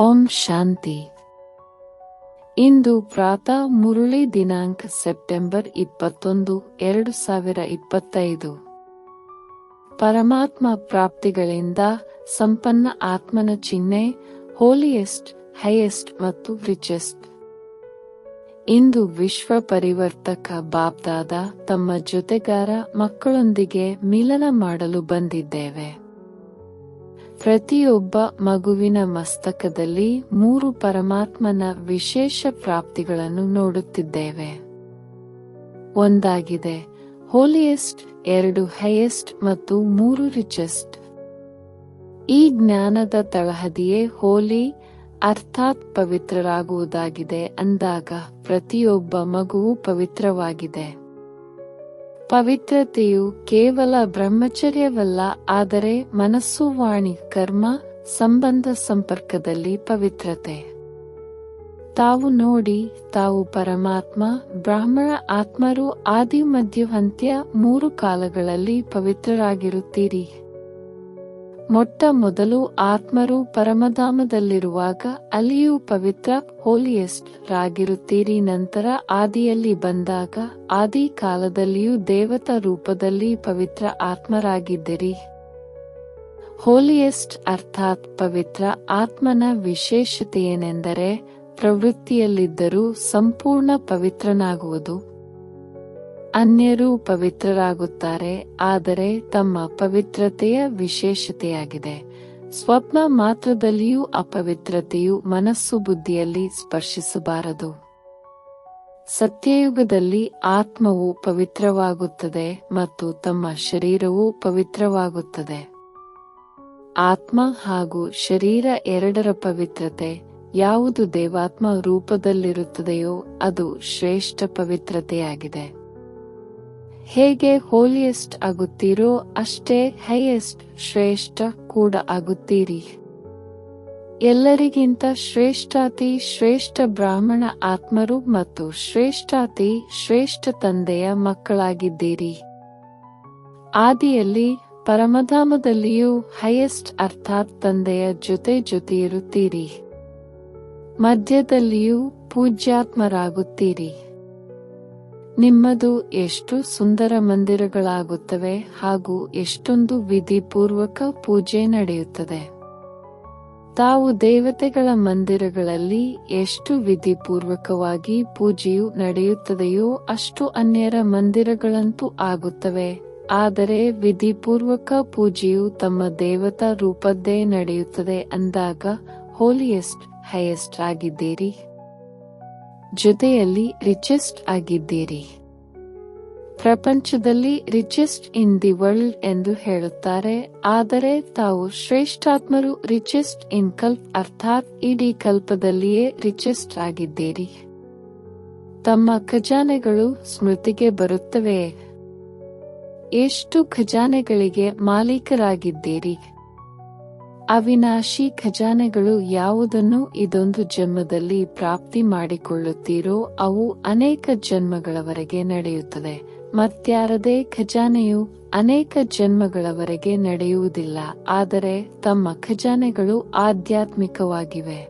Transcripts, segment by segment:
ಓಂ ಶಾಂತಿ. ಇಂದು ಪ್ರಾತಃ ಮುರುಳಿ ದಿನಾಂಕ ಸೆಪ್ಟೆಂಬರ್ ಇಪ್ಪತ್ತೊಂದು, ಎರಡು ಸಾವಿರ ಇಪ್ಪತ್ತೈದು. ಪರಮಾತ್ಮ ಪ್ರಾಪ್ತಿಗಳಿಂದ ಸಂಪನ್ನ ಆತ್ಮನ ಚಿಹ್ನೆ ಹೋಲಿಯೆಸ್ಟ್ ಹೈಯೆಸ್ಟ್ ಮತ್ತು ರಿಚೆಸ್ಟ್ ಇಂದು ವಿಶ್ವ ಪರಿವರ್ತಕ ಬಾಬ್ದಾದ ತಮ್ಮ ಜೊತೆಗಾರ ಮಕ್ಕಳೊಂದಿಗೆ ಮಿಲನ ಮಾಡಲು ಬಂದಿದ್ದೇವೆ. ಪ್ರತಿಯೊಬ್ಬ ಮಗುವಿನ ಮಸ್ತಕದಲ್ಲಿ ಮೂರು ಪರಮಾತ್ಮನ ವಿಶೇಷ ಪ್ರಾಪ್ತಿಗಳನ್ನು ನೋಡುತ್ತಿದ್ದೇವೆ. ಒಂದಾಗಿದೆ ಹೋಲಿಯೆಸ್ಟ್ ಎರಡು ಹೈಯೆಸ್ಟ್ ಮತ್ತು ಮೂರು ರಿಚೆಸ್ಟ್ ಈ ಜ್ಞಾನದ ತಳಹದಿಯೇ ಹೋಲಿ, ಅರ್ಥಾತ್ ಪವಿತ್ರರಾಗುವುದಾಗಿದೆ ಅಂದಾಗ ಪ್ರತಿಯೊಬ್ಬ ಮಗುವು ಪವಿತ್ರವಾಗಿದೆ. ಪವಿತ್ರತೆಯು ಕೇವಲ ಬ್ರಹ್ಮಚರ್ಯವಲ್ಲ, ಆದರೆ ಮನಸ್ಸು ವಾಣಿ ಕರ್ಮ, ಸಂಬಂಧ ಸಂಪರ್ಕದಲ್ಲಿ ಪವಿತ್ರತೆ. ತಾವು ನೋಡಿ, ತಾವು ಪರಮಾತ್ಮ, ಬ್ರಾಹ್ಮಣ ಆತ್ಮರು ಆದಿ ಮಧ್ಯವಂತ್ಯ ಮೂರು ಕಾಲಗಳಲ್ಲಿ ಪವಿತ್ರರಾಗಿರುತ್ತೀರಿ. ಮೊಟ್ಟ ಮೊದಲು ಆತ್ಮರು ಪರಮಧಾಮದಲ್ಲಿರುವಾಗ ಅಲ್ಲಿಯೂ ಪವಿತ್ರ ಹೋಲಿಯೆಸ್ಟ್ ರಾಗಿರುತ್ತೀರಿ ನಂತರ ಆದಿಯಲ್ಲಿ ಬಂದಾಗ ಆದಿ ಕಾಲದಲ್ಲಿಯೂ ದೇವತಾ ರೂಪದಲ್ಲಿ ಪವಿತ್ರ ಆತ್ಮರಾಗಿದ್ದಿರಿ. ಹೋಲಿಯೆಸ್ಟ್ ಅರ್ಥಾತ್ ಪವಿತ್ರ ಆತ್ಮನ ವಿಶೇಷತೆಯೇನೆಂದರೆ ಪ್ರವೃತ್ತಿಯಲ್ಲಿದ್ದರೂ ಸಂಪೂರ್ಣ ಪವಿತ್ರನಾಗುವುದು. ಅನ್ಯರು ಪವಿತ್ರರಾಗುತ್ತಾರೆ, ಆದರೆ ತಮ್ಮ ಪವಿತ್ರತೆಯ ವಿಶೇಷತೆಯಾಗಿದೆ. ಸ್ವಪ್ನ ಮಾತ್ರದಲ್ಲಿಯೂ ಅಪವಿತ್ರತೆಯು ಮನಸ್ಸು ಬುದ್ಧಿಯಲ್ಲಿ ಸ್ಪರ್ಶಿಸಬಾರದು. ಸತ್ಯಯುಗದಲ್ಲಿ ಆತ್ಮವು ಪವಿತ್ರವಾಗುತ್ತದೆ ಮತ್ತು ತಮ್ಮ ಶರೀರವು ಪವಿತ್ರವಾಗುತ್ತದೆ. ಆತ್ಮ ಹಾಗೂ ಶರೀರ ಎರಡರ ಪವಿತ್ರತೆ ಯಾವುದು ದೇವಾತ್ಮ ರೂಪದಲ್ಲಿರುತ್ತದೆಯೋ ಅದು ಶ್ರೇಷ್ಠ ಪವಿತ್ರತೆಯಾಗಿದೆ. ಹೇಗೆ ಹೋಲಿಯೆಸ್ಟ್ ಆಗುತ್ತೀರೋ ಅಷ್ಟೇ ಹೈಯೆಸ್ಟ್ ಶ್ರೇಷ್ಠ ಕೂಡ ಆಗುತ್ತೀರಿ. ಎಲ್ಲರಿಗಿಂತ ಶ್ರೇಷ್ಠಾತಿ ಶ್ರೇಷ್ಠ ಬ್ರಾಹ್ಮಣ ಆತ್ಮರು ಮತ್ತು ಶ್ರೇಷ್ಠಾತಿ ಶ್ರೇಷ್ಠ ತಂದೆಯ ಮಕ್ಕಳಾಗಿದ್ದೀರಿ. ಆದಿಯಲ್ಲಿ ಪರಮಧಾಮದಲ್ಲಿಯೂ ಹೈಯೆಸ್ಟ್ ಅರ್ಥಾತ್ ತಂದೆಯ ಜೊತೆ ಜೊತೆ ಇರುತ್ತೀರಿ ಮಧ್ಯದಲ್ಲಿಯೂ ಪೂಜ್ಯಾತ್ಮರಾಗುತ್ತೀರಿ. ನಿಮ್ಮದು ಎಷ್ಟು ಸುಂದರ ಮಂದಿರಗಳಾಗುತ್ತವೆ ಹಾಗೂ ಎಷ್ಟೊಂದು ವಿಧಿಪೂರ್ವಕ ಪೂಜೆ ನಡೆಯುತ್ತದೆ. ತಾವು ದೇವತೆಗಳ ಮಂದಿರಗಳಲ್ಲಿ ಎಷ್ಟು ವಿಧಿಪೂರ್ವಕವಾಗಿ ಪೂಜೆಯು ನಡೆಯುತ್ತದೆಯೋ ಅಷ್ಟು ಅನ್ಯರ ಮಂದಿರಗಳಂತೂ ಆಗುತ್ತವೆ, ಆದರೆ ವಿಧಿಪೂರ್ವಕ ಪೂಜೆಯು ತಮ್ಮ ದೇವತಾ ರೂಪದ್ದೇ ನಡೆಯುತ್ತದೆ ಅಂದಾಗ ಹೋಲಿಯೆಸ್ಟ್ ಹೈಯೆಸ್ಟ್ ಆಗಿದ್ದೀರಿ. ಜೊತೆಯಲ್ಲಿ ರಿಚೆಸ್ಟ್ ಆಗಿದ್ದೀರಿ. ಪ್ರಪಂಚದಲ್ಲಿ ರಿಚೆಸ್ಟ್ ಇನ್ ದಿ ವರ್ಲ್ಡ್ ಎಂದು ಹೇಳುತ್ತಾರೆ, ಆದರೆ ತಾವು ಶ್ರೇಷ್ಠಾತ್ಮರು ರಿಚೆಸ್ಟ್ ಇನ್ ಕಲ್ಪ್ ಅರ್ಥಾತ್ ಇಡೀ ಕಲ್ಪದಲ್ಲಿಯೇ ರಿಚೆಸ್ಟ್ ಆಗಿದ್ದೀರಿ. ತಮ್ಮ ಖಜಾನೆಗಳು ಸ್ಮೃತಿಗೆ ಬರುತ್ತವೆ. ಎಷ್ಟು ಖಜಾನೆಗಳಿಗೆ ಮಾಲೀಕರಾಗಿದ್ದೀರಿ. ಅವಿನಾಶಿ ಖಜಾನೆಗಳು ಯಾವುದನ್ನು ಇದೊಂದು ಜನ್ಮದಲ್ಲಿ ಪ್ರಾಪ್ತಿ ಮಾಡಿಕೊಳ್ಳುತ್ತೀರೋ ಅವು ಅನೇಕ ಜನ್ಮಗಳವರೆಗೆ ನಡೆಯುತ್ತದೆ. ಮತ್ಯಾರದೇ ಖಜಾನೆಯು ಅನೇಕ ಜನ್ಮಗಳವರೆಗೆ ನಡೆಯುವುದಿಲ್ಲ, ಆದರೆ ತಮ್ಮ ಖಜಾನೆಗಳು ಆಧ್ಯಾತ್ಮಿಕವಾಗಿವೆ.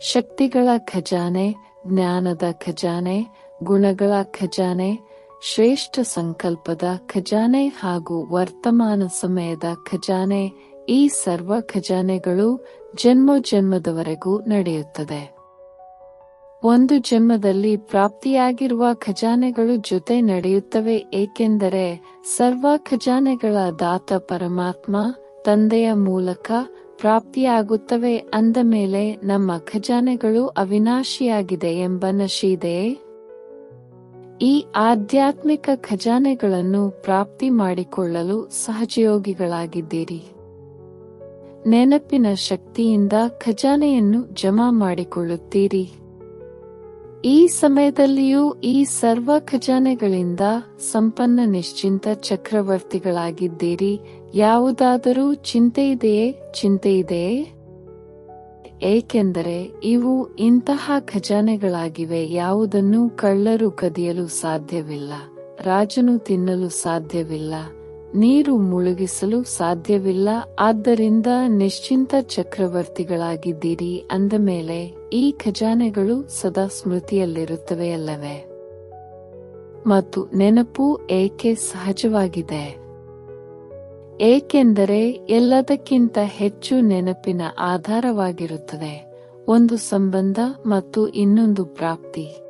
ಶಕ್ತಿಗಳ ಖಜಾನೆ, ಜ್ಞಾನದ ಖಜಾನೆ, ಗುಣಗಳ ಖಜಾನೆ, ಶ್ರೇಷ್ಠ ಸಂಕಲ್ಪದ ಖಜಾನೆ ಹಾಗೂ ವರ್ತಮಾನ ಸಮಯದ ಖಜಾನೆ ಈ ಸರ್ವ ಖಜಾನೆಗಳು ಜನ್ಮ ಜನ್ಮದವರೆಗೂ ನಡೆಯುತ್ತದೆ. ಒಂದು ಜನ್ಮದಲ್ಲಿ ಪ್ರಾಪ್ತಿಯಾಗಿರುವ ಖಜಾನೆಗಳು ಜೊತೆ ನಡೆಯುತ್ತವೆ ಏಕೆಂದರೆ ಸರ್ವ ಖಜಾನೆಗಳ ದಾತ ಪರಮಾತ್ಮ ತಂದೆಯ ಮೂಲಕ ಪ್ರಾಪ್ತಿಯಾಗುತ್ತವೆ ಅಂದ ಮೇಲೆ ನಮ್ಮ ಖಜಾನೆಗಳು ಅವಿನಾಶಿಯಾಗಿದೆ ಎಂಬ ನಶಿದೆಯೇ? ಈ ಆಧ್ಯಾತ್ಮಿಕ ಖಜಾನೆಗಳನ್ನು ಪ್ರಾಪ್ತಿ ಮಾಡಿಕೊಳ್ಳಲು ಸಹಜಯೋಗಿಗಳಾಗಿದ್ದೀರಿ. ನೆನಪಿನ ಶಕ್ತಿಯಿಂದ ಖಜಾನೆಯನ್ನು ಜಮಾ ಮಾಡಿಕೊಳ್ಳುತ್ತೀರಿ. ಈ ಸಮಯದಲ್ಲಿಯೂ ಈ ಸರ್ವ ಖಜಾನೆಗಳಿಂದ ಸಂಪನ್ನ ನಿಶ್ಚಿಂತ ಚಕ್ರವರ್ತಿಗಳಾಗಿದ್ದೀರಿ. ಯಾವುದಾದರೂ ಚಿಂತೆಯಿದೆಯೇ ಚಿಂತೆಯಿದೆಯೇ ಏಕೆಂದರೆ ಇವು ಇಂತಹ ಖಜಾನೆಗಳಾಗಿವೆ, ಯಾವುದನ್ನು ಕಳ್ಳರು ಕದಿಯಲು ಸಾಧ್ಯವಿಲ್ಲ, ರಾಜನು ತಿನ್ನಲು ಸಾಧ್ಯವಿಲ್ಲ. ನೀರು ಮುಳುಗಿಸಲು ಸಾಧ್ಯವಿಲ್ಲ. ಆದ್ದರಿಂದ ನಿಶ್ಚಿಂತ ಚಕ್ರವರ್ತಿಗಳಾಗಿದ್ದೀರಿ ಅಂದ ಮೇಲೆ, ಈ ಖಜಾನೆಗಳು ಸದಾ ಸ್ಮೃತಿಯಲ್ಲಿರುತ್ತವೆಯಲ್ಲವೇ ಮತ್ತು ನೆನಪು ಏಕೆ ಸಹಜವಾಗಿದೆ? ಏಕೆಂದರೆ ಎಲ್ಲದಕ್ಕಿಂತ ಹೆಚ್ಚು ನೆನಪಿನ ಆಧಾರವಾಗಿರುತ್ತದೆ. ಒಂದು ಸಂಬಂಧ ಮತ್ತು ಇನ್ನೊಂದು ಪ್ರಾಪ್ತಿ.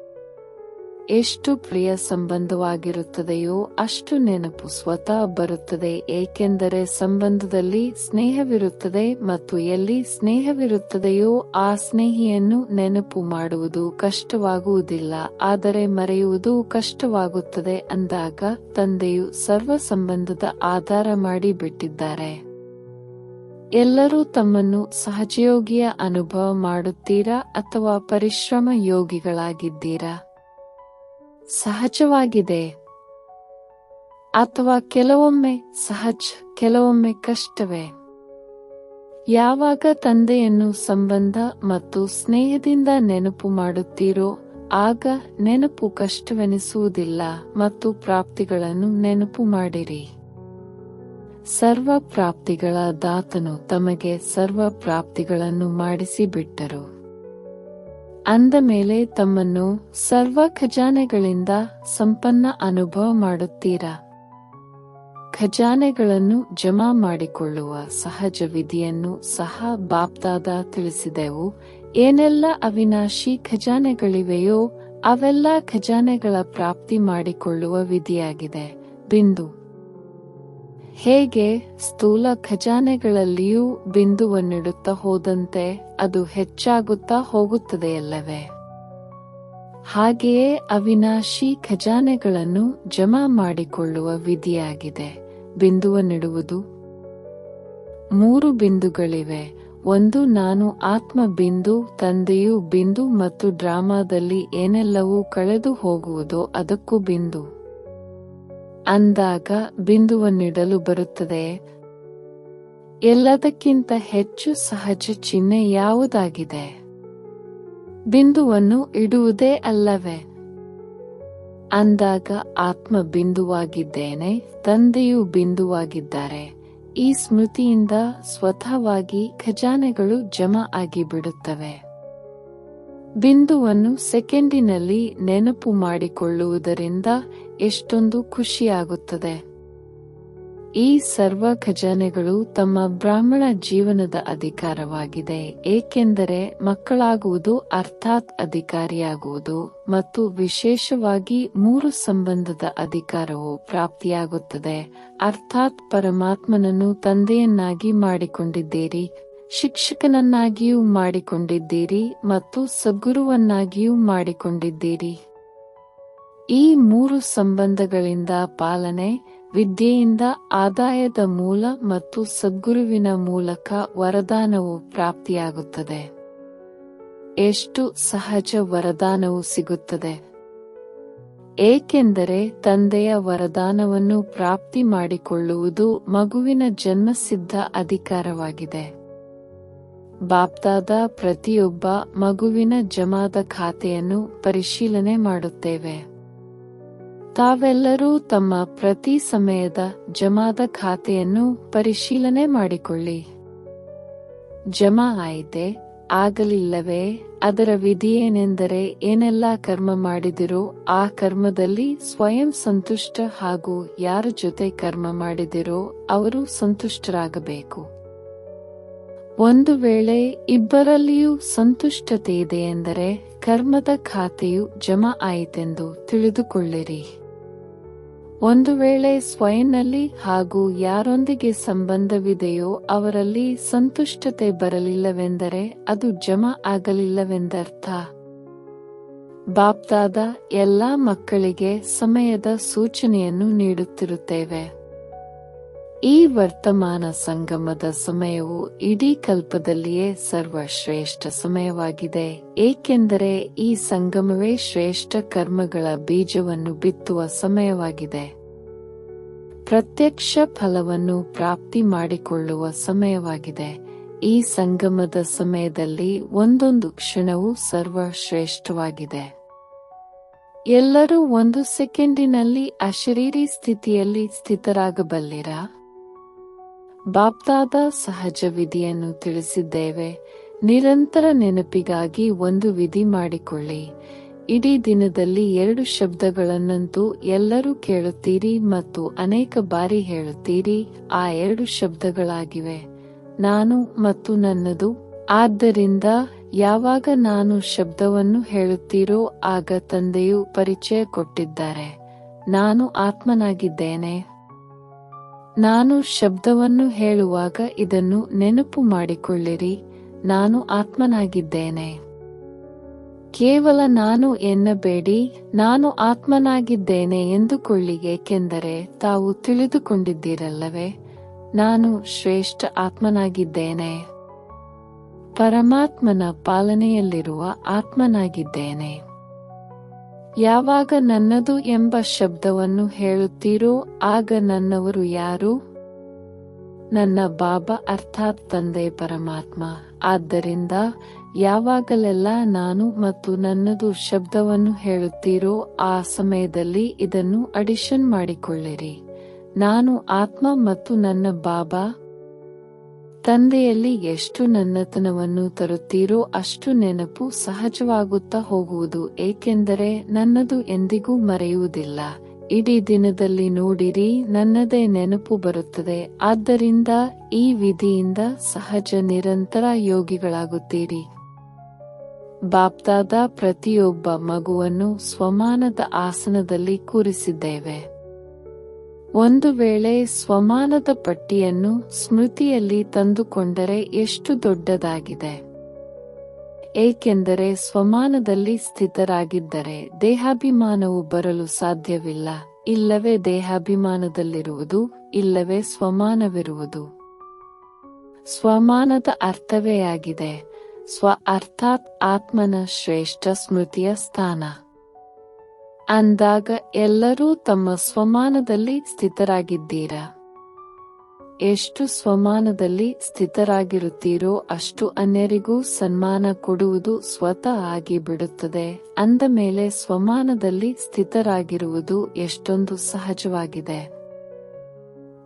ಎಷ್ಟು ಪ್ರಿಯ ಸಂಬಂಧವಾಗಿರುತ್ತದೆಯೋ ಅಷ್ಟು ನೆನಪು ಸ್ವತಃ ಬರುತ್ತದೆ, ಏಕೆಂದರೆ ಸಂಬಂಧದಲ್ಲಿ ಸ್ನೇಹವಿರುತ್ತದೆ ಮತ್ತು ಎಲ್ಲಿ ಸ್ನೇಹವಿರುತ್ತದೆಯೋ ಆ ಸ್ನೇಹಿಯನ್ನು ನೆನಪು ಮಾಡುವುದು ಕಷ್ಟವಾಗುವುದಿಲ್ಲ, ಆದರೆ ಮರೆಯುವುದು ಕಷ್ಟವಾಗುತ್ತದೆ ಅಂದಾಗ ತಂದೆಯು ಸರ್ವ ಸಂಬಂಧದ ಆಧಾರ ಮಾಡಿ ಬಿಟ್ಟಿದ್ದಾರೆ ಎಲ್ಲರೂ ತಮ್ಮನ್ನು ಸಹಜಯೋಗಿಯ ಅನುಭವ ಮಾಡುತ್ತೀರಾ ಅಥವಾ ಪರಿಶ್ರಮ ಯೋಗಿಗಳಾಗಿದ್ದೀರಾ? ಸಹಜವಾಗಿದೆ. ಅಥವಾ ಕೆಲವೊಮ್ಮೆ ಸಹಜ, ಕೆಲವೊಮ್ಮೆ ಕಷ್ಟವೇ. ಯಾವಾಗ ತಂದೆಯನ್ನು ಸಂಬಂಧ ಮತ್ತು ಸ್ನೇಹದಿಂದ ನೆನಪು ಮಾಡುತ್ತೀರೋ, ಆಗ ನೆನಪು ಕಷ್ಟವೆನಿಸುವುದಿಲ್ಲ ಮತ್ತು ಪ್ರಾಪ್ತಿಗಳನ್ನು ನೆನಪು ಮಾಡಿರಿ. ಸರ್ವ ಪ್ರಾಪ್ತಿಗಳ ದಾತನು ತಮಗೆ ಸರ್ವ ಪ್ರಾಪ್ತಿಗಳನ್ನು ಮಾಡಿಸಿಬಿಟ್ಟರು. ಅಂದ ಮೇಲೆ ತಮ್ಮನ್ನು ಸರ್ವ ಖಜಾನೆಗಳಿಂದ ಸಂಪನ್ನ ಅನುಭವ ಮಾಡುತ್ತೀರಾ? ಖಜಾನೆಗಳನ್ನು ಜಮಾ ಮಾಡಿಕೊಳ್ಳುವ ಸಹಜ ವಿಧಿಯನ್ನು ಸಹ ಬಾಪ್ದಾದ ತಿಳಿಸಿದೆವು. ಏನೆಲ್ಲ ಅವಿನಾಶಿ ಖಜಾನೆಗಳಿವೆಯೋ ಅವೆಲ್ಲ ಖಜಾನೆಗಳ ಪ್ರಾಪ್ತಿ ಮಾಡಿಕೊಳ್ಳುವ ವಿಧಿಯಾಗಿದೆ. ಬಿಂದು ಹೇಗೆ ಸ್ಥೂಲ ಖಜಾನೆಗಳಲ್ಲಿಯೂ ಬಿಂದುವನ್ನಿಡುತ್ತಾ ಹೋದಂತೆ ಅದು ಹೆಚ್ಚಾಗುತ್ತಾ ಹೋಗುತ್ತದೆಯಲ್ಲವೇ ಹಾಗೆಯೇ ಅವಿನಾಶಿ ಖಜಾನೆಗಳನ್ನು ಜಮಾ ಮಾಡಿಕೊಳ್ಳುವ ವಿಧಿಯಾಗಿದೆ. ಬಿಂದುವನ್ನಿಡುವುದು ಮೂರು ಬಿಂದುಗಳಿವೆ. ಒಂದು ನಾನು ಆತ್ಮ ಬಿಂದು, ತಂದೆಯು ಬಿಂದು ಮತ್ತು ಡ್ರಾಮಾದಲ್ಲಿ ಏನೆಲ್ಲವೂ ಕಳೆದು ಹೋಗುವುದೋ ಅದಕ್ಕೂ ಬಿಂದು. ಅಂದಾಗ ಬಿಂದುವನ್ನಿಡಲು ಬರುತ್ತದೆ. ಎಲ್ಲದಕ್ಕಿಂತ ಹೆಚ್ಚು ಸಹಜ ಚಿಹ್ನೆ ಯಾವುದಾಗಿದೆ? ಬಿಂದುವನ್ನು ಇಡುವುದೇ ಅಲ್ಲವೇ? ಅಂದಾಗ ಆತ್ಮ ಬಿಂದುವಾಗಿದ್ದೇನೆ, ತಂದೆಯು ಬಿಂದುವಾಗಿದ್ದಾರೆ. ಈ ಸ್ಮೃತಿಯಿಂದ ಸ್ವತಃವಾಗಿ ಖಜಾನೆಗಳು ಜಮಾ ಆಗಿ ಬಿಡುತ್ತವೆ ಬಿಂದುವನ್ನು ಸೆಕೆಂಡಿನಲ್ಲಿ ನೆನಪು ಮಾಡಿಕೊಳ್ಳುವುದರಿಂದ ಎಷ್ಟೊಂದು ಖುಷಿಯಾಗುತ್ತದೆ. ಈ ಸರ್ವ ಖಜಾನೆಗಳು ತಮ್ಮ ಬ್ರಾಹ್ಮಣ ಜೀವನದ ಅಧಿಕಾರವಾಗಿದೆ, ಏಕೆಂದರೆ ಮಕ್ಕಳಾಗುವುದು ಅರ್ಥಾತ್ ಅಧಿಕಾರಿಯಾಗುವುದು ಮತ್ತು ವಿಶೇಷವಾಗಿ ಮೂರು ಸಂಬಂಧದ ಅಧಿಕಾರವು ಪ್ರಾಪ್ತಿಯಾಗುತ್ತದೆ. ಅರ್ಥಾತ್ ಪರಮಾತ್ಮನನ್ನು ತಂದೆಯನ್ನಾಗಿ ಮಾಡಿಕೊಂಡಿದ್ದೀರಿ, ಶಿಕ್ಷಕನನ್ನಾಗಿಯೂ ಮಾಡಿಕೊಂಡಿದ್ದೀರಿ ಮತ್ತು ಸದ್ಗುರುವನ್ನಾಗಿಯೂ ಮಾಡಿಕೊಂಡಿದ್ದೀರಿ. ಈ ಮೂರು ಸಂಬಂಧಗಳಿಂದ ಪಾಲನೆ, ವಿದ್ಯೆಯಿಂದ ಆದಾಯದ ಮೂಲ ಮತ್ತು ಸದ್ಗುರುವಿನ ಮೂಲಕ ವರದಾನವು ಪ್ರಾಪ್ತಿಯಾಗುತ್ತದೆ. ಎಷ್ಟು ಸಹಜ ವರದಾನವು ಸಿಗುತ್ತದೆ? ಏಕೆಂದರೆ ತಂದೆಯ ವರದಾನವನ್ನು ಪ್ರಾಪ್ತಿ ಮಾಡಿಕೊಳ್ಳುವುದು ಮಗುವಿನ ಜನ್ಮಸಿದ್ಧ ಅಧಿಕಾರವಾಗಿದೆ. ಬಾಪ್ತಾದ ಪ್ರತಿಯೊಬ್ಬ ಮಗುವಿನ ಜಮಾದ ಖಾತೆಯನ್ನು ಪರಿಶೀಲನೆ ಮಾಡುತ್ತೇವೆ. ತಾವೆಲ್ಲರೂ ತಮ್ಮ ಪ್ರತಿ ಸಮಯದ ಜಮಾದ ಖಾತೆಯನ್ನು ಪರಿಶೀಲನೆ ಮಾಡಿಕೊಳ್ಳಿ. ಜಮಾ ಆಯಿತೆ ಆಗಲಿಲ್ಲವೇ? ಅದರ ವಿಧಿಯೇನೆಂದರೆ ಏನೆಲ್ಲ ಕರ್ಮ ಮಾಡಿದಿರೋ ಆ ಕರ್ಮದಲ್ಲಿ ಸ್ವಯಂ ಸಂತುಷ್ಟ ಹಾಗೂ ಯಾರ ಜೊತೆ ಕರ್ಮ ಮಾಡಿದಿರೋ ಅವರು ಸಂತುಷ್ಟರಾಗಬೇಕು. ಒಂದು ವೇಳೆ ಇಬ್ಬರಲ್ಲಿಯೂ ಸಂತುಷ್ಟತೆ ಇದೆ ಎಂದರೆ ಕರ್ಮದ ಖಾತೆಯು ಜಮಾ ಆಯಿತೆಂದು ತಿಳಿದುಕೊಳ್ಳಿರಿ. ಒಂದು ವೇಳೆ ಸ್ವಯಂನಲ್ಲಿ ಹಾಗೂ ಯಾರೊಂದಿಗೆ ಸಂಬಂಧವಿದೆಯೋ ಅವರಲ್ಲಿ ಸಂತುಷ್ಟತೆ ಬರಲಿಲ್ಲವೆಂದರೆ ಅದು ಜಮಾ ಆಗಲಿಲ್ಲವೆಂದರ್ಥ. ಬಾಪ್ತಾದ ಎಲ್ಲಾ ಮಕ್ಕಳಿಗೆ ಸಮಯದ ಸೂಚನೆಯನ್ನು ನೀಡುತ್ತಿರುತ್ತೇವೆ. ಈ ವರ್ತಮಾನ ಸಂಗಮದ ಸಮಯವು ಇಡೀ ಕಲ್ಪದಲ್ಲಿಯೇ ಸರ್ವಶ್ರೇಷ್ಠ ಸಮಯವಾಗಿದೆ. ಏಕೆಂದರೆ ಈ ಸಂಗಮವೇ ಶ್ರೇಷ್ಠ ಕರ್ಮಗಳ ಬೀಜವನ್ನು ಬಿತ್ತುವ ಸಮಯವಾಗಿದೆ. ಪ್ರತ್ಯಕ್ಷ ಫಲವನ್ನು ಪ್ರಾಪ್ತಿ ಮಾಡಿಕೊಳ್ಳುವ ಸಮಯವಾಗಿದೆ. ಈ ಸಂಗಮದ ಸಮಯದಲ್ಲಿ ಒಂದೊಂದು ಕ್ಷಣವೂ ಸರ್ವಶ್ರೇಷ್ಠವಾಗಿದೆ. ಎಲ್ಲರೂ ಒಂದು ಸೆಕೆಂಡಿನಲ್ಲಿ ಅಶರೀರಿ ಸ್ಥಿತಿಯಲ್ಲಿ ಸ್ಥಿತರಾಗಬಲ್ಲಿರಾ? ಬಾಪ್ತಾದ ಸಹಜ ವಿಧಿಯನ್ನು ತಿಳಿಸಿದ್ದೇವೆ. ನಿರಂತರ ನೆನಪಿಗಾಗಿ ಒಂದು ವಿಧಿ ಮಾಡಿಕೊಳ್ಳಿ. ಇಡೀ ದಿನದಲ್ಲಿ ಎರಡು ಶಬ್ದಗಳನ್ನಂತೂ ಎಲ್ಲರೂ ಕೇಳುತ್ತೀರಿ ಮತ್ತು ಅನೇಕ ಬಾರಿ ಹೇಳುತ್ತೀರಿ, ಆ ಎರಡು ಶಬ್ದಗಳಾಗಿವೆ. ನಾನು ಮತ್ತು ನನ್ನದು. ಆದ್ದರಿಂದ ಯಾವಾಗ ನಾನು ಶಬ್ದವನ್ನು ಹೇಳುತ್ತೀರೋ ಆಗ ತಂದೆಯು ಪರಿಚಯ ಕೊಟ್ಟಿದ್ದಾರೆ. ನಾನು ಆತ್ಮನಾಗಿದ್ದೇನೆ. ನಾನು ಶಬ್ದವನ್ನು ಹೇಳುವಾಗ ಇದನ್ನು ನೆನಪು ಮಾಡಿಕೊಳ್ಳಿರಿ. ನಾನು ಆತ್ಮನಾಗಿದ್ದೇನೆ. ಕೇವಲ ನಾನು ಎನ್ನಬೇಡಿ. ನಾನು ಆತ್ಮನಾಗಿದ್ದೇನೆ ಎಂದುಕೊಳ್ಳಿ, ಏಕೆಂದರೆ ತಾವು ತಿಳಿದುಕೊಂಡಿದ್ದೀರಲ್ಲವೇ? ನಾನು ಶ್ರೇಷ್ಠ ಆತ್ಮನಾಗಿದ್ದೇನೆ. ಪರಮಾತ್ಮನ ಪಾಲನೆಯಲ್ಲಿರುವ ಆತ್ಮನಾಗಿದ್ದೇನೆ. ಯಾವಾಗ ನನ್ನದು ಎಂಬ ಶಬ್ದವನ್ನು ಹೇಳುತ್ತೀರೋ ಆಗ ನನ್ನವರು ಯಾರು? ನನ್ನ ಬಾಬಾ ಅರ್ಥಾತ್ ತಂದೆ ಪರಮಾತ್ಮ. ಆದ್ದರಿಂದ ಯಾವಾಗಲೆಲ್ಲ ನಾನು ಮತ್ತು ನನ್ನದು ಶಬ್ದವನ್ನು ಹೇಳುತ್ತೀರೋ ಆ ಸಮಯದಲ್ಲಿ ಇದನ್ನು ಅಡಿಷನ್ ಮಾಡಿಕೊಳ್ಳಿರಿ. ನಾನು ಆತ್ಮ ಮತ್ತು ನನ್ನ ಬಾಬಾ ತಂದೆಯಲ್ಲಿ ಎಷ್ಟು ನನ್ನತನವನ್ನು ತರುತ್ತೀರೋ ಅಷ್ಟು ನೆನಪು ಸಹಜವಾಗುತ್ತಾ ಹೋಗುವುದು, ಏಕೆಂದರೆ ನನ್ನದು ಎಂದಿಗೂ ಮರೆಯುವುದಿಲ್ಲ. ಇಡೀ ದಿನದಲ್ಲಿ ನೋಡಿರಿ, ನನ್ನದೇ ನೆನಪು ಬರುತ್ತದೆ. ಆದ್ದರಿಂದ ಈ ವಿಧಿಯಿಂದ ಸಹಜ ನಿರಂತರ ಯೋಗಿಗಳಾಗುತ್ತೀರಿ. ಬಾಪ್ತಾದ ಪ್ರತಿಯೊಬ್ಬ ಮಗುವನ್ನು ಸ್ವಮಾನದ ಆಸನದಲ್ಲಿ ಕೂರಿಸಿದ್ದೇವೆ. ಒಂದು ವೇಳೆ ಸ್ವಮಾನದ ಪಟ್ಟಿಯನ್ನು ಸ್ಮೃತಿಯಲ್ಲಿ ತಂದುಕೊಂಡರೆ ಎಷ್ಟು ದೊಡ್ಡದಾಗಿದೆ? ಏಕೆಂದರೆ ಸ್ವಮಾನದಲ್ಲಿ ಸ್ಥಿತರಾಗಿದ್ದರೆ ದೇಹಾಭಿಮಾನವು ಬರಲು ಸಾಧ್ಯವಿಲ್ಲ, ಇಲ್ಲವೇ ದೇಹಾಭಿಮಾನದಲ್ಲಿರುವುದು, ಇಲ್ಲವೇ ಸ್ವಮಾನವಿರುವುದು. ಸ್ವಮಾನದ ಅರ್ಥವೇ ಆಗಿದೆ, ಸ್ವ ಅರ್ಥಾತ್ ಆತ್ಮನ ಶ್ರೇಷ್ಠ ಸ್ಮೃತಿಯ ಸ್ಥಾನ. ಅಂದಾಗ ಎಲ್ಲರೂ ತಮ್ಮ ಸ್ವಮಾನದಲ್ಲಿ ಸ್ಥಿತರಾಗಿದ್ದೀರಾ? ಎಷ್ಟು ಸ್ವಮಾನದಲ್ಲಿ ಸ್ಥಿತರಾಗಿರುತ್ತೀರೋ ಅಷ್ಟು ಅನ್ಯರಿಗೂ ಸನ್ಮಾನ ಕೊಡುವುದು ಸ್ವತಃ ಆಗಿ ಬಿಡುತ್ತದೆ ಅಂದ ಮೇಲೆ ಸ್ವಮಾನದಲ್ಲಿ ಸ್ಥಿತರಾಗಿರುವುದು ಎಷ್ಟೊಂದು ಸಹಜವಾಗಿದೆ.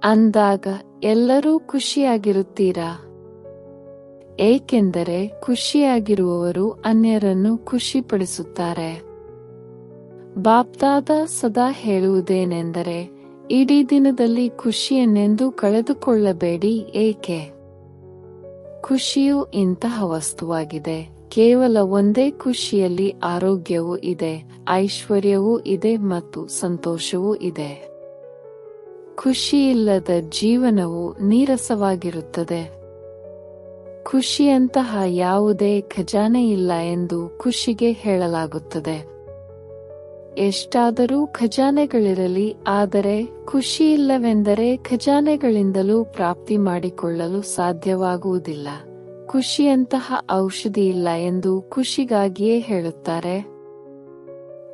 ಅಂದಾಗ ಎಲ್ಲರೂ ಖುಷಿಯಾಗಿರುತ್ತೀರಾ? ಏಕೆಂದರೆ ಖುಷಿಯಾಗಿರುವವರು ಅನ್ಯರನ್ನು ಖುಷಿಪಡಿಸುತ್ತಾರೆ. ಬಾಪ್ತಾದ ಸದಾ ಹೇಳುವುದೇನೆಂದರೆ, ಇಡೀ ದಿನದಲ್ಲಿ ಖುಷಿಯನ್ನೆಂದು ಕಳೆದುಕೊಳ್ಳಬೇಡಿ, ಏಕೆ? ಖುಷಿಯು ಇಂತಹ ವಸ್ತುವಾಗಿದೆ, ಕೇವಲ ಒಂದೇ ಖುಷಿಯಲ್ಲಿ ಆರೋಗ್ಯವೂ ಇದೆ, ಐಶ್ವರ್ಯವೂ ಇದೆ ಮತ್ತು ಸಂತೋಷವೂ ಇದೆ. ಖುಷಿಯಿಲ್ಲದ ಜೀವನವು ನೀರಸವಾಗಿರುತ್ತದೆ. ಖುಷಿಯಂತಹ ಯಾವುದೇ ಖಜಾನೆ ಇಲ್ಲ ಎಂದು ಖುಷಿಗೆ ಹೇಳಲಾಗುತ್ತದೆ. ಎಷ್ಟಾದರೂ ಖಜಾನೆಗಳಿರಲಿ, ಆದರೆ ಖುಷಿಯಿಲ್ಲವೆಂದರೆ ಖಜಾನೆಗಳಿಂದಲೂ ಪ್ರಾಪ್ತಿ ಮಾಡಿಕೊಳ್ಳಲು ಸಾಧ್ಯವಾಗುವುದಿಲ್ಲ. ಖುಷಿಯಂತಹ ಔಷಧಿ ಇಲ್ಲ ಎಂದು ಖುಷಿಗಾಗಿಯೇ ಹೇಳುತ್ತಾರೆ.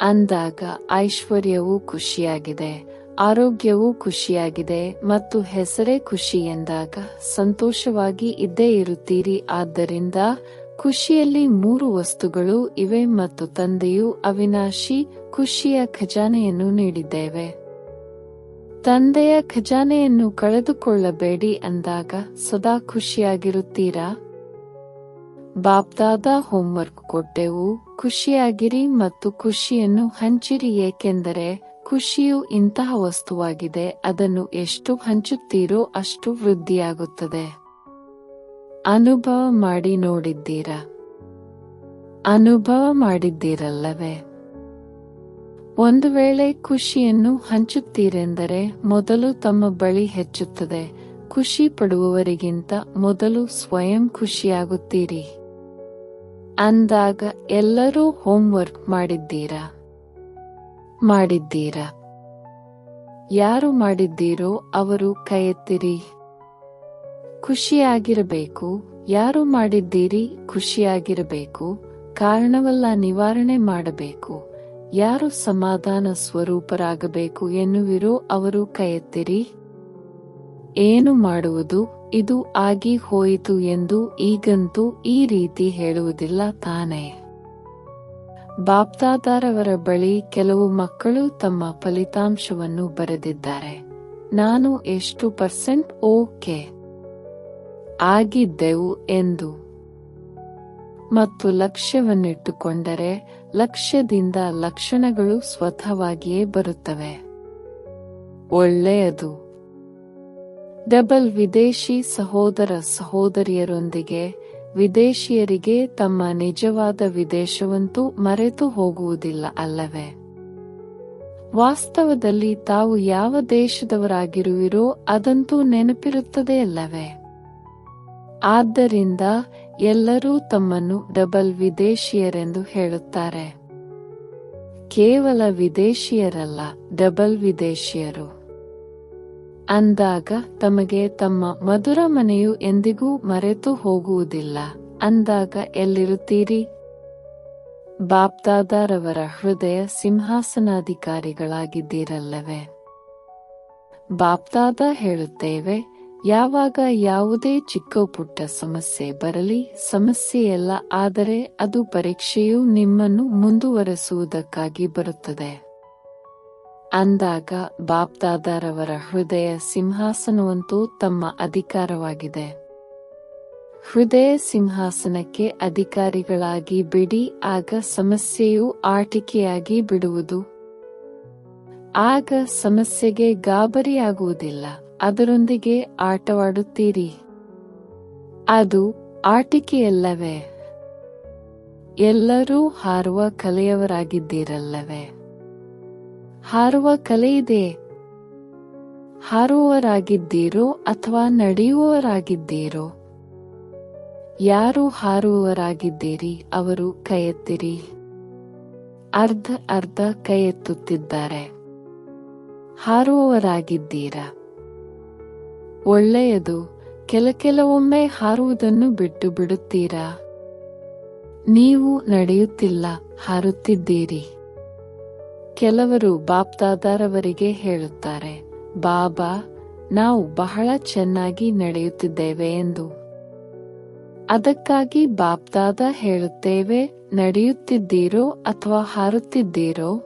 ಅಂದಾಗ ಐಶ್ವರ್ಯವೂ ಖುಷಿಯಾಗಿದೆ, ಆರೋಗ್ಯವೂ ಖುಷಿಯಾಗಿದೆ ಮತ್ತು ಹೆಸರೇ ಖುಷಿ ಎಂದಾಗ ಸಂತೋಷವಾಗಿ ಇದ್ದೇ ಇರುತ್ತೀರಿ. ಆದ್ದರಿಂದ ಖುಷಿಯಲ್ಲಿ ಮೂರು ವಸ್ತುಗಳು ಇವೆ ಮತ್ತು ತಂದೆಯು ಅವಿನಾಶಿ ಖುಷಿಯ ಖಜಾನೆಯನ್ನು ನೀಡಿದ್ದೇವೆ. ತಂದೆಯ ಖಜಾನೆಯನ್ನು ಕಳೆದುಕೊಳ್ಳಬೇಡಿ ಅಂದಾಗ ಸದಾ ಖುಷಿಯಾಗಿರುತ್ತೀರಾ? ಬಾಪ್ದಾದ ಹೋಮ್ವರ್ಕ್ ಕೊಟ್ಟೆವು, ಖುಷಿಯಾಗಿರಿ ಮತ್ತು ಖುಷಿಯನ್ನು ಹಂಚಿರಿ ಏಕೆಂದರೆ ಖುಷಿಯು ಇಂತಹ ವಸ್ತುವಾಗಿದೆ, ಅದನ್ನು ಎಷ್ಟು ಹಂಚುತ್ತೀರೋ ಅಷ್ಟು ವೃದ್ಧಿಯಾಗುತ್ತದೆ. ಅನುಭವ ಮಾಡಿ ನೋಡಿದ್ದೀರಾ? ಅನುಭವ ಮಾಡಿದ್ದೀರಲ್ಲವೇ? ಒಂದು ವೇಳೆ ಖುಷಿಯನ್ನು ಹಂಚುತ್ತೀರೆಂದರೆ ಮೊದಲು ತಮ್ಮ ಬಳಿ ಹೆಚ್ಚುತ್ತದೆ. ಖುಷಿ ಪಡುವವರಿಗಿಂತ ಮೊದಲು ಸ್ವಯಂ ಖುಷಿಯಾಗುತ್ತೀರಿ. ಅಂದಾಗ ಎಲ್ಲರೂ ಹೋಂವರ್ಕ್ ಮಾಡಿದ್ದೀರಾ? ಮಾಡಿದ್ದೀರಾ? ಯಾರು ಮಾಡಿದ್ದೀರೋ ಅವರು ಕೈ ಖುಷಿಯಾಗಿರಬೇಕು. ಯಾರು ಮಾಡಿದ್ದೀರಿ ಖುಷಿಯಾಗಿರಬೇಕು. ಕಾರಣವಲ್ಲ ನಿವಾರಣೆ ಮಾಡಬೇಕು. ಯಾರು ಸಮಾಧಾನ ಸ್ವರೂಪರಾಗಬೇಕು ಎನ್ನುವಿರೋ ಅವರು ಕೈಯೆತ್ತಿರಿ. ಏನು ಮಾಡುವುದು? ಇದು ಆಗಿ ಹೋಯಿತು ಎಂದು ಈಗಂತೂ ಈ ರೀತಿ ಹೇಳುವುದಿಲ್ಲ ತಾನೇ. ಬಾಪ್ತಾದಾರವರ ಬಳಿ ಕೆಲವು ಮಕ್ಕಳು ತಮ್ಮ ಫಲಿತಾಂಶವನ್ನು ಬರೆದಿದ್ದಾರೆ. ನಾನು ಎಷ್ಟು ಪರ್ಸೆಂಟ್? ಓಕೆ. ಆಗಿದ್ದೆವು ಎಂದು. ಮತ್ತು ಲಕ್ಷ್ಯವನ್ನಿಟ್ಟುಕೊಂಡರೆ ಲಕ್ಷ್ಯದಿಂದ ಲಕ್ಷಣಗಳು ಸ್ವತಃವಾಗಿಯೇ ಬರುತ್ತವೆ. ಒಳ್ಳೆಯದು. ಡಬಲ್ ವಿದೇಶಿ ಸಹೋದರ ಸಹೋದರಿಯರೊಂದಿಗೆ ವಿದೇಶಿಯರಿಗೆ ತಮ್ಮ ನಿಜವಾದ ವಿದೇಶವಂತೂ ಮರೆತು ಹೋಗುವುದಿಲ್ಲ ಅಲ್ಲವೇ? ವಾಸ್ತವದಲ್ಲಿ ತಾವು ಯಾವ ದೇಶದವರಾಗಿರುವಿರೋ ಅದಂತೂ ನೆನಪಿರುತ್ತದೆ ಅಲ್ಲವೇ? ಆದ್ದರಿಂದ ಎಲ್ಲರೂ ತಮ್ಮನ್ನು ಡಬಲ್ ವಿದೇಶಿಯರೆಂದು ಹೇಳುತ್ತಾರೆ. ಕೇವಲ ವಿದೇಶಿಯರಲ್ಲ, ಡಬಲ್ ವಿದೇಶಿಯರು. ಅಂದಾಗ ತಮಗೆ ತಮ್ಮ ಮಧುರ ಮನೆಯು ಎಂದಿಗೂ ಮರೆತು ಹೋಗುವುದಿಲ್ಲ. ಅಂದಾಗ ಎಲ್ಲಿರುತ್ತೀರಿ? ಬಾಪ್ದಾದಾರವರ ಹೃದಯ ಸಿಂಹಾಸನಾಧಿಕಾರಿಗಳಾಗಿದ್ದೀರಲ್ಲವೇ? ಬಾಪ್ದಾದ ಹೇಳುತ್ತೇವೆ ಯಾವಾಗ ಯಾವುದೇ ಚಿಕ್ಕ ಪುಟ್ಟ ಸಮಸ್ಯೆ ಬರಲಿ ಸಮಸ್ಯೆಯಲ್ಲ ಆದರೆ ಅದು ಪರೀಕ್ಷೆಯು ನಿಮ್ಮನ್ನು ಮುಂದುವರೆಸುವುದಕ್ಕಾಗಿ ಬರುತ್ತದೆ. ಅಂದಾಗ ಬಾಪ್ದಾದಾರವರ ಹೃದಯ ಸಿಂಹಾಸನವಂತೂ ತಮ್ಮ ಅಧಿಕಾರವಾಗಿದೆ. ಹೃದಯ ಸಿಂಹಾಸನಕ್ಕೆ ಅಧಿಕಾರಿಗಳಾಗಿ ಬಿಡಿ, ಆಗ ಸಮಸ್ಯೆಯು ಆಟಿಕೆಯಾಗಿ ಬಿಡುವುದು. ಆಗ ಸಮಸ್ಯೆಗೆ ಗಾಬರಿಯಾಗುವುದಿಲ್ಲ. ಅದರೊಂದಿಗೆ ಆಟವಾಡುತ್ತೀರಿ. ಅದು ಆಟಿಕೆಯಲ್ಲವೇ? ಎಲ್ಲರೂ ಹಾರುವ ಕಲೆಯವರಾಗಿದ್ದೀರಲ್ಲವೇ? ಹಾರುವ ಕಲೆಯಿದೆ. ಹಾರುವವರಾಗಿದ್ದೀರೋ ಅಥವಾ ನಡೆಯುವವರಾಗಿದ್ದೀರೋ? ಯಾರು ಹಾರುವವರಾಗಿದ್ದೀರಿ? ಅವರು ಕೈಯೆತ್ತಿರಿ. ಅರ್ಧ ಅರ್ಧ ಕೈ ಎತ್ತುತ್ತಿದ್ದಾರೆ ಹಾರುವವರಾಗಿದ್ದೀರಾ? ಒಳ್ಳೆಯದು. ಕೆಲ ಕೆಲವೊಮ್ಮೆ ಹಾರುವುದನ್ನು ಬಿಟ್ಟು ಬಿಡುತ್ತೀರಾ? ನೀವು ನಡೆಯುತ್ತಿಲ್ಲ, ಹಾರುತ್ತಿದ್ದೀರಿ. ಕೆಲವರು ಬಾಪ್ತಾದಾರವರಿಗೆ ಹೇಳುತ್ತಾರೆ, ಬಾಬಾ, ನಾವು ಬಹಳ ಚೆನ್ನಾಗಿ ನಡೆಯುತ್ತಿದ್ದೇವೆ ಎಂದು. ಅದಕ್ಕಾಗಿ ಬಾಪ್ದಾದ ಹೇಳುತ್ತೇವೆ, ನಡೆಯುತ್ತಿದ್ದೀರೋ ಅಥವಾ ಹಾರುತ್ತಿದ್ದೀರೋ?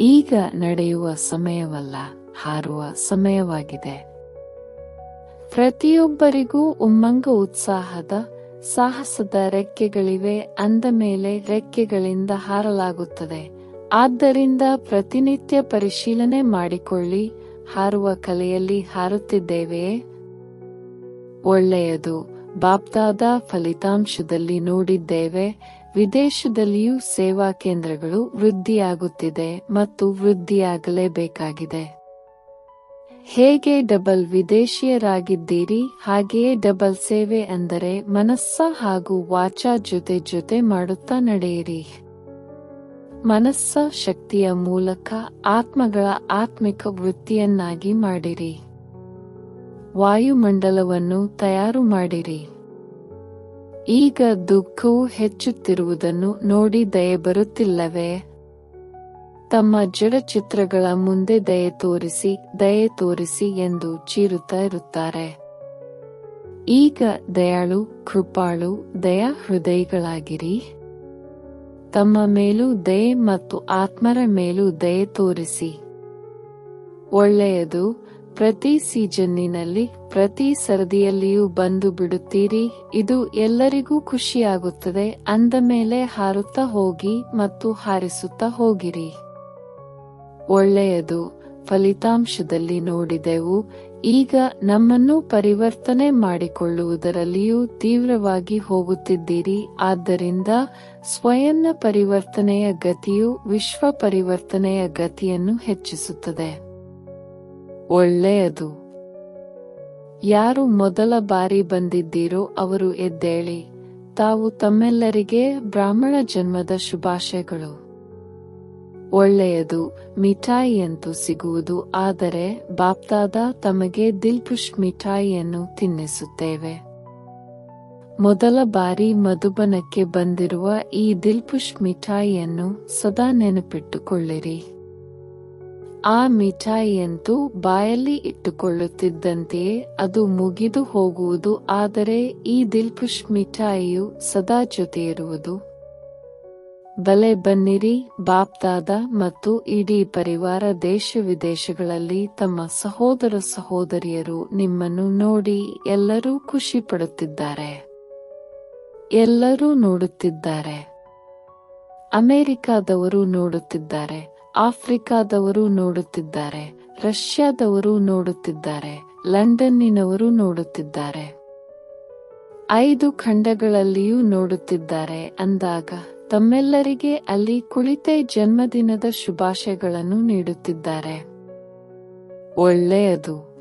ಈಗ ನಡೆಯುವ ಸಮಯವಲ್ಲ, ಹಾರುವ ಸಮಯವಾಗಿದೆ. ಪ್ರತಿಯೊಬ್ಬರಿಗೂ ಉಮ್ಮಂಗ ಉತ್ಸಾಹದ ಸಾಹಸದ ರೆಕ್ಕೆಗಳಿವೆ, ಅಂದ ಮೇಲೆ ರೆಕ್ಕೆಗಳಿಂದ ಹಾರಲಾಗುತ್ತದೆ. ಆದ್ದರಿಂದ ಪ್ರತಿನಿತ್ಯ ಪರಿಶೀಲನೆ ಮಾಡಿಕೊಳ್ಳಿ, ಹಾರುವ ಕಲೆಯಲ್ಲಿ ಹಾರುತ್ತಿದ್ದೇವೆಯೇ? ಒಳ್ಳೆಯದು. ಬಾಪ್ತಾದ ಫಲಿತಾಂಶದಲ್ಲಿ ನೋಡಿದ್ದೇವೆ, ವಿದೇಶದಲ್ಲಿಯೂ ಸೇವಾ ಕೇಂದ್ರಗಳು ವೃದ್ಧಿಯಾಗುತ್ತಿದೆ ಮತ್ತು ವೃದ್ಧಿಯಾಗಲೇಬೇಕಾಗಿದೆ. ಹೇಗೆ ಡಬಲ್ ವಿದೇಶಿಯರಾಗಿದ್ದೀರಿ? ಹಾಗೆಯೇ ಡಬಲ್ ಸೇವೆ ಅಂದರೆ ಮನಸ್ಸ ಹಾಗೂ ವಾಚಾ ಜೊತೆ ಜೊತೆ ಮಾಡುತ್ತಾ ನಡೆಯಿರಿ. ಮನಸ್ಸ ಶಕ್ತಿಯ ಮೂಲಕ ಆತ್ಮಗಳ ಆತ್ಮಿಕ ವೃತ್ತಿಯನ್ನಾಗಿ ಮಾಡಿರಿ. ವಾಯುಮಂಡಲವನ್ನು ತಯಾರು ಮಾಡಿರಿ. ಈಗ ದುಃಖವು ಹೆಚ್ಚುತ್ತಿರುವುದನ್ನು ನೋಡಿ ದಯೆ ಬರುತ್ತಿಲ್ಲವೇ? ತಮ್ಮ ಜಡಚಿತ್ರಗಳ ಮುಂದೆ ದಯೆ ತೋರಿಸಿ ದಯೆ ತೋರಿಸಿ ಎಂದು ಚೀರುತ್ತಾ ಇರುತ್ತಾರೆ. ಈಗ ದಯಾಳು, ಕೃಪಾಳು, ದಯಾ ಹೃದಯಗಳಾಗಿರಿ. ತಮ್ಮ ಮೇಲೂ ದಯೆ ಮತ್ತು ಆತ್ಮರ ಮೇಲೂ ದಯೆ ತೋರಿಸಿ. ಒಳ್ಳೆಯದು, ಪ್ರತಿ ಸೀಜನ್ನಿನಲ್ಲಿ, ಪ್ರತಿ ಸರದಿಯಲ್ಲಿಯೂ ಬಂದು ಬಿಡುತ್ತೀರಿ, ಇದು ಎಲ್ಲರಿಗೂ ಖುಷಿಯಾಗುತ್ತದೆ, ಅಂದ ಮೇಲೆ ಹಾರುತ್ತಾ ಹೋಗಿ ಮತ್ತು ಹಾರಿಸುತ್ತಾ ಹೋಗಿರಿ. ಒಳ್ಳೆಯದು. ಫಲಿತಾಂಶದಲ್ಲಿ ನೋಡಿದೆವು, ಈಗ ನಮ್ಮನ್ನು ಪರಿವರ್ತನೆ ಮಾಡಿಕೊಳ್ಳುವುದರಲ್ಲಿಯೂ ತೀವ್ರವಾಗಿ ಹೋಗುತ್ತಿದ್ದೀರಿ. ಆದ್ದರಿಂದ ಸ್ವಯಂ ಪರಿವರ್ತನೆಯ ಗತಿಯು ವಿಶ್ವ ಪರಿವರ್ತನೆಯ ಗತಿಯನ್ನು ಹೆಚ್ಚಿಸುತ್ತದೆ. ಒಳ್ಳೆಯದು. ಯಾರು ಮೊದಲ ಬಾರಿ ಬಂದಿದ್ದೀರೋ ಅವರು ಎದ್ದೇಳಿ. ತಾವು ತಮ್ಮೆಲ್ಲರಿಗೆ ಬ್ರಾಹ್ಮಣ ಜನ್ಮದ ಶುಭಾಶಯಗಳು. ಒಳ್ಳೆಯದು. ಮಿಠಾಯಿಯಂತೂ ಸಿಗುವುದು, ಆದರೆ ಬಾಪ್ತಾದ ತಮಗೆ ದಿಲ್ಪುಷ್ ಮಿಠಾಯಿಯನ್ನು ತಿನ್ನಿಸುತ್ತೇವೆ. ಮೊದಲ ಬಾರಿ ಮಧುಬನಕ್ಕೆ ಬಂದಿರುವ ಈ ದಿಲ್ಪುಷ್ ಮಿಠಾಯಿಯನ್ನು ಸದಾ ನೆನಪಿಟ್ಟುಕೊಳ್ಳಿರಿ. ಆ ಮಿಠಾಯಿಯಂತೂ ಬಾಯಲ್ಲಿ ಇಟ್ಟುಕೊಳ್ಳುತ್ತಿದ್ದಂತೆಯೇ ಅದು ಮುಗಿದು ಹೋಗುವುದು, ಆದರೆ ಈ ದಿಲ್ಪುಷ್ ಮಿಠಾಯಿಯು ಸದಾ ಜೊತೆ ಇರುವುದು ಬಲೆ ಬನ್ನಿರಿ ಬಾಪ್ದಾದ ಮತ್ತು ಇಡೀ ಪರಿವಾರ ದೇಶ ವಿದೇಶಗಳಲ್ಲಿ ತಮ್ಮ ಸಹೋದರ ಸಹೋದರಿಯರು ನಿಮ್ಮನ್ನು ನೋಡಿ ಎಲ್ಲರೂ ಖುಷಿ ಪಡುತ್ತಿದ್ದಾರೆ ಎಲ್ಲರೂ ನೋಡುತ್ತಿದ್ದಾರೆ. ಅಮೆರಿಕಾದವರು ನೋಡುತ್ತಿದ್ದಾರೆ, ಆಫ್ರಿಕಾದವರು ನೋಡುತ್ತಿದ್ದಾರೆ, ರಷ್ಯಾದವರು ನೋಡುತ್ತಿದ್ದಾರೆ, ಲಂಡನ್ನಿನವರು ನೋಡುತ್ತಿದ್ದಾರೆ. ಐದು ಖಂಡಗಳಲ್ಲಿಯೂ ನೋಡುತ್ತಿದ್ದಾರೆ ಅಂದಾಗ ತಮ್ಮೆಲ್ಲರಿಗೆ ಅಲ್ಲಿ ಕುಳಿತೇ ಜನ್ಮದಿನದ ಶುಭಾಶಯಗಳನ್ನು ನೀಡುತ್ತಿದ್ದಾರೆ. ಒಳ್ಳೆಯದು.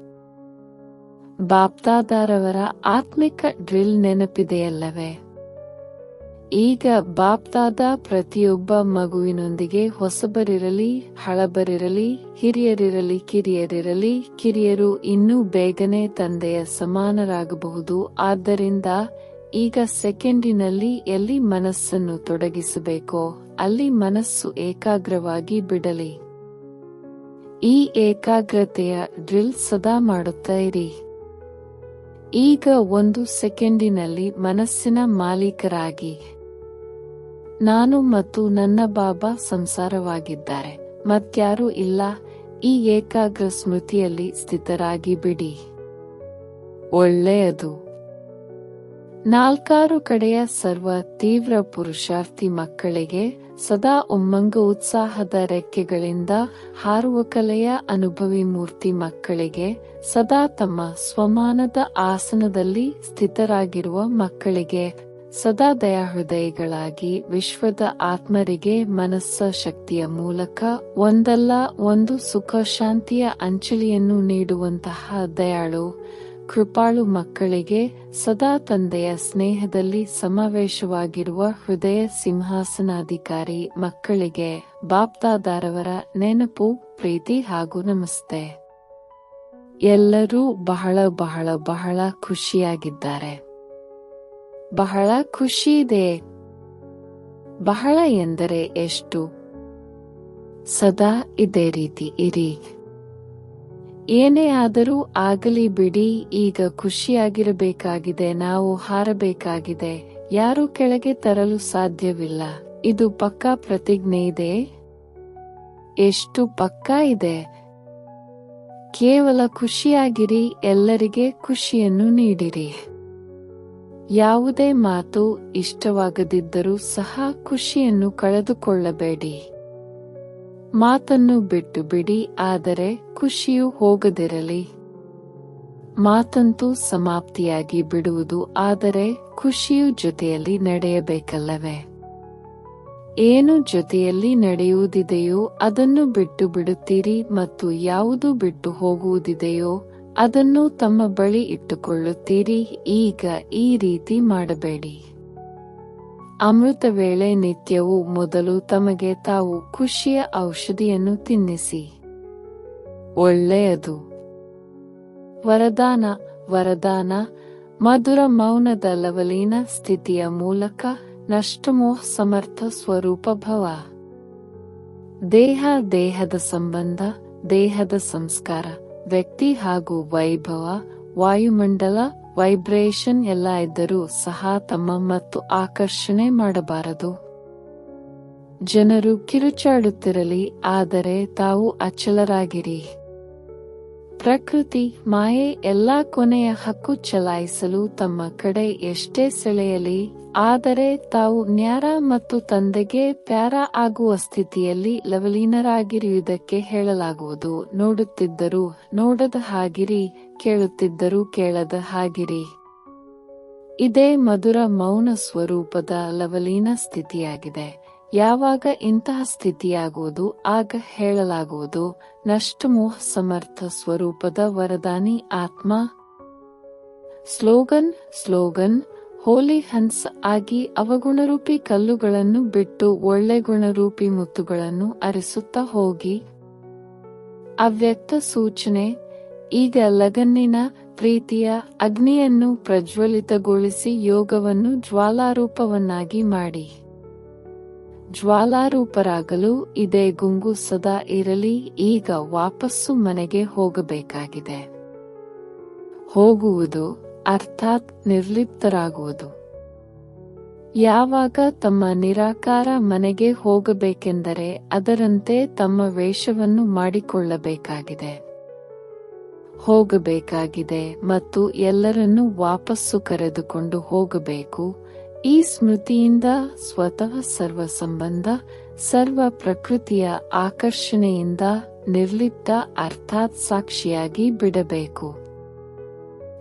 ಬಾಪ್ತಾದಾರವರ ಆತ್ಮಿಕ ಡ್ರಿಲ್ ನೆನಪಿದೆಯಲ್ಲವೇ? ಈಗ ಬಾಪ್ತಾದ ಪ್ರತಿಯೊಬ್ಬ ಮಗುವಿನೊಂದಿಗೆ ಹೊಸಬರಿರಲಿ, ಹಳಬರಿರಲಿ, ಹಿರಿಯರಿರಲಿ, ಕಿರಿಯರಿರಲಿ, ಕಿರಿಯರು ಇನ್ನೂ ಬೇಗನೆ ತಂದೆಯ ಸಮಾನರಾಗಬಹುದು. ಆದ್ದರಿಂದ ಈಗ ಸೆಕೆಂಡಿನಲ್ಲಿ ಎಲ್ಲಿ ಮನಸ್ಸನ್ನು ತೊಡಗಿಸಬೇಕೋ ಅಲ್ಲಿ ಮನಸ್ಸು ಏಕಾಗ್ರವಾಗಿ ಬಿಡಲಿ. ಈ ಏಕಾಗ್ರತೆಯ ಡ್ರಿಲ್ ಸದಾ ಮಾಡುತ್ತಾ ಇರಿ. ಈಗ ಒಂದು ಸೆಕೆಂಡಿನಲ್ಲಿ ಮನಸ್ಸಿನ ಮಾಲೀಕರಾಗಿ. ನಾನು ಮತ್ತು ನನ್ನ ಬಾಬಾ ಸಂಸಾರವಾಗಿದ್ದಾರೆ. ಮತ್ಯಾರೂ ಇಲ್ಲ, ಈ ಏಕಾಗ್ರ ಸ್ಮೃತಿಯಲ್ಲಿ ಸ್ಥಿತರಾಗಿ ಬಿಡಿ. ಒಳ್ಳೆಯದು. ನಾಲ್ಕಾರು ಕಡೆಯ ಸರ್ವ ತೀವ್ರ ಪುರುಷಾರ್ಥಿ ಮಕ್ಕಳಿಗೆ ಸದಾ ಉಮ್ಮಂಗ ಉತ್ಸಾಹದ ರೆಕ್ಕೆಗಳಿಂದ ಹಾರುವ ಕಲೆಯ ಅನುಭವಿ ಮೂರ್ತಿ ಮಕ್ಕಳಿಗೆ ಸದಾ ತಮ್ಮ ಸ್ವಮಾನದ ಆಸನದಲ್ಲಿ ಸ್ಥಿತರಾಗಿರುವ ಮಕ್ಕಳಿಗೆ ಸದಾ ಹೃದಯಗಳಾಗಿ ವಿಶ್ವದ ಆತ್ಮರಿಗೆ ಮನಸ್ಸ ಶಕ್ತಿಯ ಮೂಲಕ ಒಂದಲ್ಲ ಒಂದು ಸುಖ ಶಾಂತಿಯ ಅಂಚಲಿಯನ್ನು ನೀಡುವಂತಹ ದಯಾಳು ಕೃಪಾಳು ಮಕ್ಕಳಿಗೆ ಸದಾ ತಂದೆಯ ಸ್ನೇಹದಲ್ಲಿ ಸಮಾವೇಶವಾಗಿರುವ ಹೃದಯ ಸಿಂಹಾಸನಾಧಿಕಾರಿ ಮಕ್ಕಳಿಗೆ ಬಾಪ್ತಾದಾರವರ ನೆನಪು, ಪ್ರೀತಿ ಹಾಗೂ ನಮಸ್ತೆ. ಎಲ್ಲರೂ ಬಹಳ ಬಹಳ ಬಹಳ ಖುಷಿಯಾಗಿದ್ದಾರೆ. ಬಹಳ ಖುಷಿ ಇದೆ. ಬಹಳ ಎಂದರೆ ಎಷ್ಟು? ಸದಾ ಇದೇ ರೀತಿ ಇರಿ. ಏನೇ ಆದರೂ ಆಗಲಿ ಬಿಡಿ, ಈಗ ಖುಷಿಯಾಗಿರಬೇಕಾಗಿದೆ, ನಾವು ಹಾರಬೇಕಾಗಿದೆ. ಯಾರು ಕೆಳಗೆ ತರಲು ಸಾಧ್ಯವಿಲ್ಲ. ಇದು ಪಕ್ಕಾ ಪ್ರತಿಜ್ಞೆ ಇದೆ? ಎಷ್ಟು ಪಕ್ಕಾ ಇದೆ? ಕೇವಲ ಖುಷಿಯಾಗಿರಿ, ಎಲ್ಲರಿಗೆ ಖುಷಿಯನ್ನು ನೀಡಿರಿ. ಯಾವುದೇ ಮಾತು ಇಷ್ಟವಾಗದಿದ್ದರೂ ಸಹ ಖುಷಿಯನ್ನು ಕಳೆದುಕೊಳ್ಳಬೇಡಿ. ಮಾತನ್ನು ಬಿಟ್ಟು ಬಿಡಿ, ಆದರೆ ಖುಷಿಯು ಹೋಗದಿರಲಿ. ಮಾತಂತೂ ಸಮಾಪ್ತಿಯಾಗಿ ಬಿಡುವುದು, ಆದರೆ ಖುಷಿಯು ಜೊತೆಯಲ್ಲಿ ನಡೆಯಬೇಕಲ್ಲವೇ? ಏನು ಜೊತೆಯಲ್ಲಿ ನಡೆಯುವುದಿದೆಯೋ, ಅದನ್ನು ಬಿಟ್ಟು ಬಿಡುತ್ತೀರಿ, ಮತ್ತು ಯಾವುದು ಬಿಟ್ಟು ಹೋಗುವುದಿದೆಯೋ, ಅದನ್ನು ತಮ್ಮ ಬಳಿ ಇಟ್ಟುಕೊಳ್ಳುತ್ತೀರಿ. ಈಗ ಈ ರೀತಿ ಮಾಡಬೇಡಿ. ಅಮೃತ ವೇಳೆ ನಿತ್ಯವೂ ಮೊದಲು ತಮಗೆ ತಾವು ಖುಷಿಯ ಔಷಧಿಯನ್ನು ತಿನ್ನಿಸಿ. ಒಳ್ಳೆಯದು. ವರದಾನ ವರದಾನ, ಮಧುರ ಮೌನದ ಲವಲೀನ ಸ್ಥಿತಿಯ ಮೂಲಕ ನಷ್ಟಮೋಹ ಸಮರ್ಥ ಸ್ವರೂಪ ಭವ. ದೇಹ, ದೇಹದ ಸಂಬಂಧ, ದೇಹದ ಸಂಸ್ಕಾರ, ವ್ಯಕ್ತಿ ಹಾಗೂ ವೈಭವ, ವಾಯುಮಂಡಲ ವೈಬ್ರೇಷನ್ ಎಲ್ಲ ಇದ್ದರೂ ಸಹ ತಮ್ಮ ಮತ್ತು ಆಕರ್ಷಣೆ ಮಾಡಬಾರದು. ಜನರು ಕಿರುಚಾಡುತ್ತಿರಲಿ, ಆದರೆ ತಾವು ಅಚಲರಾಗಿರಿ. ಪ್ರಕೃತಿ, ಮಾಯೆ ಎಲ್ಲಾ ಕೊನೆಯ ಹಕ್ಕು ಚಲಾಯಿಸಲು ತಮ್ಮ ಕಡೆ ಎಷ್ಟೇ ಸೆಳೆಯಲಿ, ಆದರೆ ತಾವು ನ್ಯಾರ ಮತ್ತು ತಂದೆಗೆ ಪ್ಯಾರ ಆಗುವ ಸ್ಥಿತಿಯಲ್ಲಿ ಲವಲೀನರಾಗಿರುವುದಕ್ಕೆ ಹೇಳಲಾಗುವುದು. ನೋಡುತ್ತಿದ್ದರೂ ನೋಡದ ಹಾಗಿರಿ ಕೇಳುತ್ತಿದ್ದರೂ ಕೇಳದ ಹಾಗಿರಿ. ಇದೇ ಮಧುರ ಮೌನ ಸ್ವರೂಪದ ಲವಲೀನ ಸ್ಥಿತಿಯಾಗಿದೆ. ಯಾವಾಗ ಇಂತಹ ಸ್ಥಿತಿಯಾಗುವುದು, ಆಗ ಹೇಳಲಾಗುವುದು, ನಷ್ಟಮೋಹ ಸಮರ್ಥ ಸ್ವರೂಪದ ವರದಾನಿ ಆತ್ಮ? ಸ್ಲೋಗನ್ ಸ್ಲೋಗನ್, ಹೋಲಿ ಹನ್ಸ್ ಆಗಿ ಅವಗುಣರೂಪಿ ಕಲ್ಲುಗಳನ್ನು ಬಿಟ್ಟು ಒಳ್ಳೆ ಗುಣರೂಪಿ ಮುತ್ತುಗಳನ್ನು ಅರಿಸುತ್ತಾ ಹೋಗಿ. ಅವ್ಯಕ್ತ ಸೂಚನೆ ಈಗ ಲಗನ್ನಿನ ಪ್ರೀತಿಯ ಅಗ್ನಿಯನ್ನು ಪ್ರಜ್ವಲಿತಗೊಳಿಸಿ ಯೋಗವನ್ನು ಜ್ವಾಲಾರೂಪವನ್ನಾಗಿ ಮಾಡಿ. ಜ್ವಾಲಾರೂಪರಾಗಲು ಇದೇ ಗುಂಗು ಸದಾ ಇರಲಿ, ಈಗ ವಾಪಸ್ಸು ಮನೆಗೆ ಹೋಗಬೇಕಾಗಿದೆ. ಹೋಗುವುದು ಅರ್ಥಾತ್ ನಿರ್ಲಿಪ್ತರಾಗುವುದು. ಯಾವಾಗ ತಮ್ಮ ನಿರಾಕಾರ ಮನೆಗೆ ಹೋಗಬೇಕೆಂದರೆ ಅದರಂತೆ ತಮ್ಮ ವೇಷವನ್ನು ಮಾಡಿಕೊಳ್ಳಬೇಕಾಗಿದೆ. ಹೋಗಬೇಕಾಗಿದೆ ಮತ್ತು ಎಲ್ಲರನ್ನು ವಾಪಸ್ಸು ಕರೆದುಕೊಂಡು ಹೋಗಬೇಕು. ಈ ಸ್ಮೃತಿಯಿಂದ ಸ್ವತಃ ಸರ್ವ ಸಂಬಂಧ, ಸರ್ವ ಪ್ರಕೃತಿಯ ಆಕರ್ಷಣೆಯಿಂದ ನಿರ್ಲಿಪ್ತ ಅರ್ಥಾತ್ ಸಾಕ್ಷಿಯಾಗಿ ಬಿಡಬೇಕು.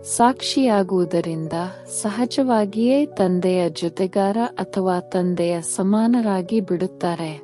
ಸಾಕ್ಷಿಯಾಗುವುದರಿಂದ ಸಹಜವಾಗಿಯೇ ತಂದೆಯ ಜೊತೆಗಾರ ಅಥವಾ ತಂದೆಯ ಸಮಾನರಾಗಿ ಬಿಡುತ್ತಾರೆ.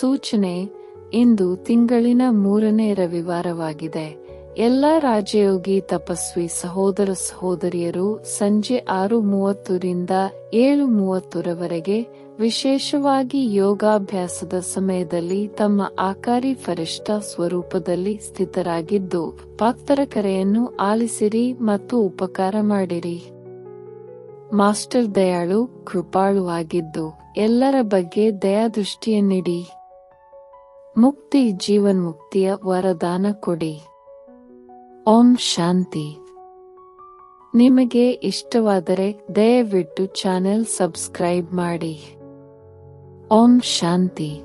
ಸೂಚನೆ, ಇಂದು ತಿಂಗಳಿನ ಮೂರನೇ ರವಿವಾರವಾಗಿದೆ. ಎಲ್ಲ ರಾಜಯೋಗಿ ತಪಸ್ವಿ ಸಹೋದರ ಸಹೋದರಿಯರು ಸಂಜೆ ಆರು ಮೂವತ್ತರಿಂದ ಏಳು ಮೂವತ್ತರವರೆಗೆ ವಿಶೇಷವಾಗಿ ಯೋಗಾಭ್ಯಾಸದ ಸಮಯದಲ್ಲಿ ತಮ್ಮ ಆಕಾರಿ ಫರಿಷ್ಠ ಸ್ವರೂಪದಲ್ಲಿ ಸ್ಥಿತರಾಗಿದ್ದು, ಭಕ್ತರ ಕರೆಯನ್ನು ಆಲಿಸಿರಿ ಮತ್ತು ಉಪಕಾರ ಮಾಡಿರಿ. ಮಾಸ್ಟರ್ ದಯಾಳು ಕೃಪಾಳುವಾಗಿದ್ದು ಎಲ್ಲರ ಬಗ್ಗೆ ದಯಾದೃಷ್ಟಿಯನ್ನಿಡಿ. ಮುಕ್ತಿ ಜೀವನ್ಮುಕ್ತಿಯ ವರದಾನ ಕೊಡಿ. ಓಂ ಶಾಂತಿ. ನಿಮಗೆ ಇಷ್ಟವಾದರೆ ದಯವಿಟ್ಟು ಚಾನೆಲ್ ಸಬ್ಸ್ಕ್ರೈಬ್ ಮಾಡಿ. ಓಂ ಶಾಂತಿ.